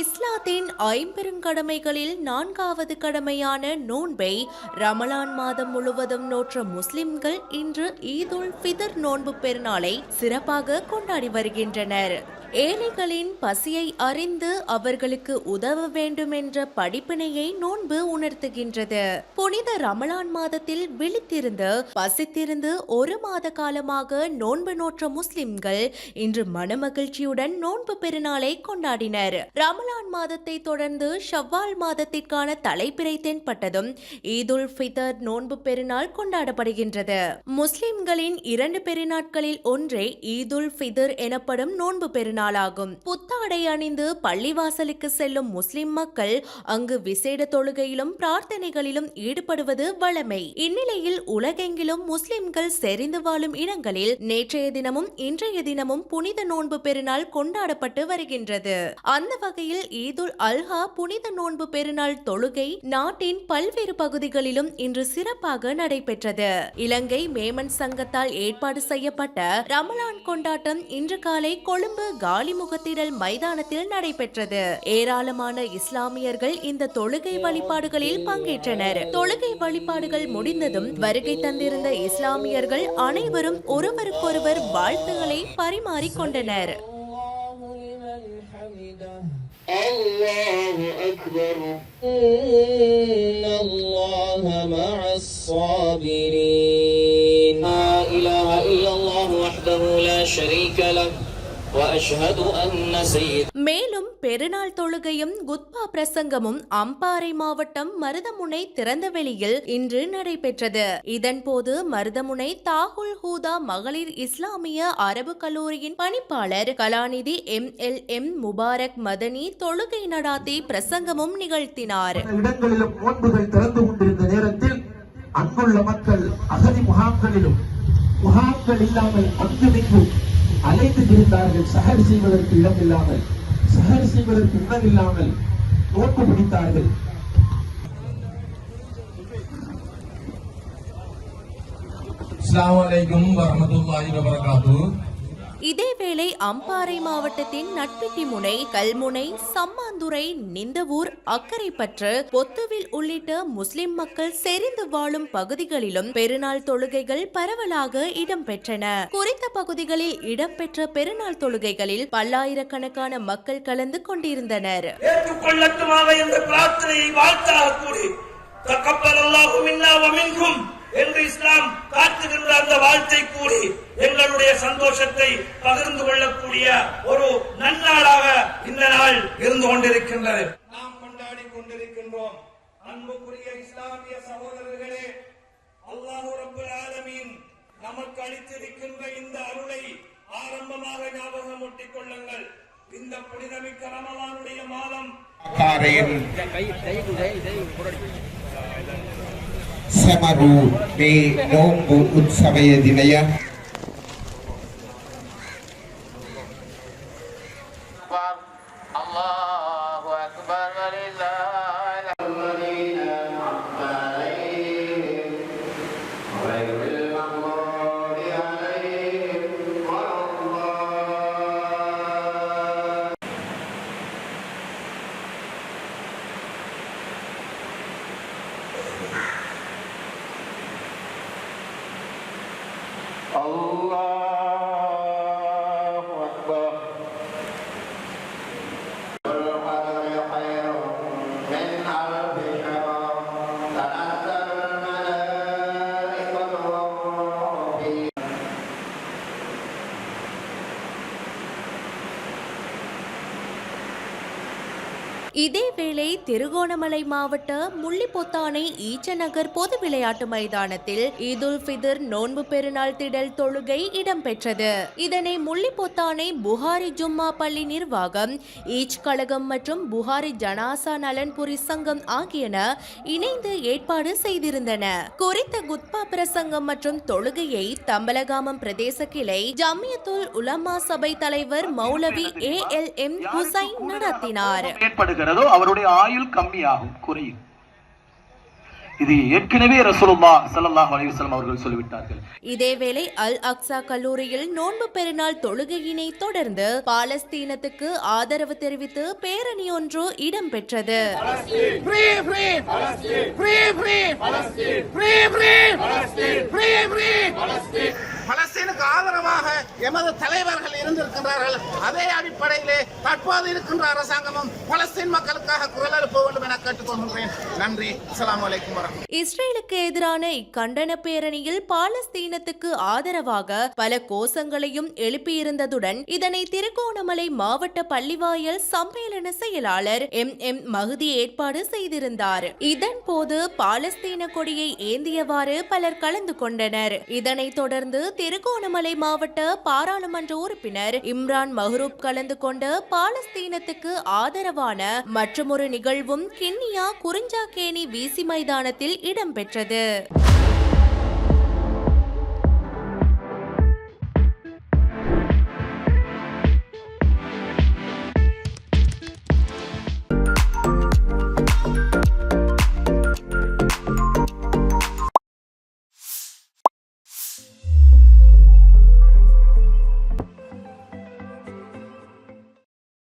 இஸ்லாத்தின் ஐம்பெருங்கடமைகளில் நான்காவது கடமையான நோன்பை ரமலான் மாதம் முழுவதும் நோற்ற முஸ்லிம்கள் இன்று ஈதுல் ஃபிதர் நோன்பு பெருநாளை சிறப்பாக கொண்டாடி வருகின்றனர். ஏழைகளின் பசியை அறிந்து அவர்களுக்கு உதவ வேண்டும் என்ற படிப்பினையை நோன்பு உணர்த்துகின்றது. புனித ரமலான் மாதத்தில் விழித்திருந்து பசித்திருந்து ஒரு மாத காலமாக நோன்பு நோற்ற முஸ்லிம்கள் இன்று மனமகிழ்ச்சியுடன் நோன்பு பெருநாளை கொண்டாடினர். ரமலான் மாதத்தை தொடர்ந்து ஷவ்வால் மாதத்திற்கான தலைப்பிறை தென்பட்டதும் ஈதுல் ஃபிதர் நோன்பு பெருநாள் கொண்டாடப்படுகின்றது. முஸ்லிம்களின் இரண்டு பெருநாட்களில் ஒன்றே ஈதுல் ஃபிதர் எனப்படும் நோன்பு பெருநாள். நாளாகும். புத்தாடை அணிந்து பள்ளிவாசலுக்கு செல்லும் முஸ்லிம் மக்கள் அங்கு விசேட தொழுகையிலும் பிரார்த்தனைகளிலும் ஈடுபடுவது வழமை இந்நிலையில் உலகெங்கிலும் முஸ்லிம்கள் செறிந்து வாழும் இடங்களில் நேற்றைய தினமும் இன்றைய தினமும் புனித நோன்பு பெருநாள் கொண்டாடப்பட்டு வருகின்றது. அந்த வகையில் ஈதுல் அல்ஹா புனித நோன்பு பெருநாள் தொழுகை நாட்டின் பல்வேறு பகுதிகளிலும் இன்று சிறப்பாக நடைபெற்றது. இலங்கை மேமன் சங்கத்தால் ஏற்பாடு செய்யப்பட்ட ரமலான் கொண்டாட்டம் இன்று காலை கொழும்பு காலிமுகத்திடல் மைதானத்தில் நடைபெற்றது ஏராளமான இஸ்லாமியர்கள் இந்த தொழுகை வழிபாடுகளில் பங்கேற்றனர் தொழுகை வழிபாடுகள் முடிந்ததும் வருகை தந்திருந்த இஸ்லாமியர்கள் அனைவரும் ஒருவருக்கொருவர் வாழ்த்துக்களை பரிமாறிக்கொண்டனர் الله أكبر إن الله مع الصابرين لا إله إلا الله وحده لا شريك மேலும் பெருநாள் தொழுகையும் குத்பா பிரசங்கமும் அம்பாறை மாவட்டம் மருதமுனை திறந்தவெளியில் இன்று நடைபெற்றது. இதன்போது மருதமுனை தாகுல் ஹூதா மகளிர் இஸ்லாமிய அரபு கல்லூரியின் பணிப்பாளர் கலாநிதி M. L. M. Mubarak Madani தொழுகை நடாத்தி பிரசங்கமும் நிகழ்த்தினார். பல இடங்களிலும் நோன்புகள் திறந்து கொண்டிருந்த நேரத்தில் அங்குள்ள மக்கள் அகதி முகாம்களிலும் முகாம்கள் இல்லாமல் அங்குமிங்கும் அலைந்து திரிந்தார்கள் சஹர் செய்வதற்கு இடமில்லாமல் சஹர் செய்வதற்கு உணவில்லாமல் நோக்கு பிடித்தார்கள் அஸ்ஸலாமு அலைக்கும் வரமத்துல்லாஹி வபரகாத்துஹு. இதேவேளை அம்பாறை மாவட்டத்தின் நட்பிட்டி முனை கல்முனை சம்மாந்துறை நிந்தவூர் அக்கரைப்பற்று பொத்துவில் உள்ளிட்ட முஸ்லிம் மக்கள் செறிந்து வாழும் பகுதிகளிலும் பெருநாள் தொழுகைகள் பரவலாக இடம்பெற்றன. குறித்த பகுதிகளில் இடம்பெற்ற பெருநாள் தொழுகைகளில் பல்லாயிரக்கணக்கான மக்கள் கலந்து கொண்டிருந்தனர். ஏற்றுக்கொள்ளட்டுமாக என்ற பிரார்த்தனையை வாழ்த்தாக கூறி தக்கப்பல் அல்லாஹு மின்னா என்று இஸ்லாம் காட்டுகின்ற அந்த வாழ்த்தை கூறி எங்களுடைய சந்தோஷத்தை வேண்டிய ஒரு நன்னாளாக இந்த நாள் இருந்து கொண்டிருக்கின்றது. நாம் கொண்டாடி கொண்டிருக்கின்றோம். அன்புக்குரிய இஸ்லாமிய சகோதரர்களே அல்லாஹு ஆலமீன் நமக்கு அளித்திருக்கின்ற இந்த அருளை ஆரம்பமாக ஞாபகம் ஒட்டிக் கொள்ளுங்கள். இந்த புனிதமிக்க ரமலானுடைய மாதம் ಸಮರು ಮೇ ನೋಂಬು ಉತ್ಸವಯ أكبر. الله أكبر ولله Allah இதேவேளை திருகோணமலை மாவட்ட முள்ளிப்பொத்தானை ஈச்சநகர் பொது விளையாட்டு மைதானத்தில் ஈதுல் ஃபிதர் நோன்பு பெருநாள் திடல் தொழுகை இடம்பெற்றது. இதனை முள்ளிப்பொத்தானை புகாரி ஜும்மா பள்ளி நிர்வாகம் ஈச் கழகம் மற்றும் புகாரி ஜனாசா நலன்புரி சங்கம் ஆகியன இணைந்து ஏற்பாடு செய்திருந்தன. குறித்த குத்பா பிரசங்கம் மற்றும் தொழுகையை தம்பலகாமம் பிரதேச கிளை ஜமியத்துல் உலமா சபை தலைவர் மௌலவி ஏ எல் எம் ஹுசைன் நடத்தினார். ஏற்படுகிறதோ அவருடைய ஆயுள் கம்மியாகும் குறையும். இது ஏற்கனவே ரசூலுல்லா ஸல்லல்லாஹு அலைஹி வஸல்லம் அவர்கள் சொல்லிவிட்டார்கள். இதேவேளை அல் அக்ஸா கல்லூரியில் நோன்பு பெருநாள் தொழுகையினை தொடர்ந்து பாலஸ்தீனத்துக்கு ஆதரவு தெரிவித்து பேரணி ஒன்று இடம்பெற்றது. பலஸ்தீனுக்கு ஆதரவாக எமது தலைவர்கள் இருந்திருக்கின்றார்கள். அதே அடிப்படையிலே தற்போது இருக்கின்ற அரசாங்கமும் பலஸ்தீன் மக்களுக்காக குரல் எழுப்ப என கேட்டுக்கொள்கின்றேன். நன்றி. இஸ்ரேலுக்கு எதிரான இக்கண்டன பேரணியில் பாலஸ்தீனத்துக்கு ஆதரவாக பல கோஷங்களையும் எழுப்பியிருந்ததுடன் இதனை திருகோணமலை மாவட்ட பள்ளிவாயல் சம்மேளன செயலாளர் எம். எம். மகுதி ஏற்பாடு செய்திருந்தார். இதன் போது பாலஸ்தீன கொடியை ஏந்தியவாறு பலர் கலந்து கொண்டனர். இதனைத் தொடர்ந்து திருகோணமலை மாவட்ட பாராளுமன்ற உறுப்பினர் இம்ரான் மஹ்ரூப் கலந்து கொண்டு பாலஸ்தீனத்துக்கு ஆதரவான மற்றொரு நிகழ்வும் கிண்ணியா குறிஞ்சாக்கேணி வீசி மைதானத்தில் இடம்பெற்றது